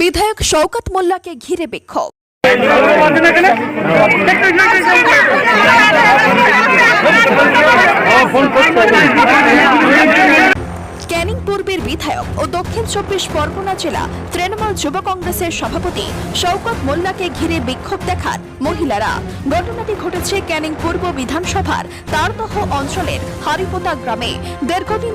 বিধায়ক শওকত মোল্লাকে ঘিরে বিক্ষোভ। ক্যানিং পূর্বের বিধায়ক ও দক্ষিণ চব্বিশ পরগনা জেলা তৃণমূল যুব কংগ্রেসের সভাপতি শওকত মোল্লাকে ঘিরে বিক্ষোভ দেখান মহিলারা। ঘটনাটি ঘটেছে ক্যানিং পূর্ব বিধানসভার তারদহ অঞ্চলের হারিপোতা গ্রামে। দীর্ঘদিন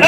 है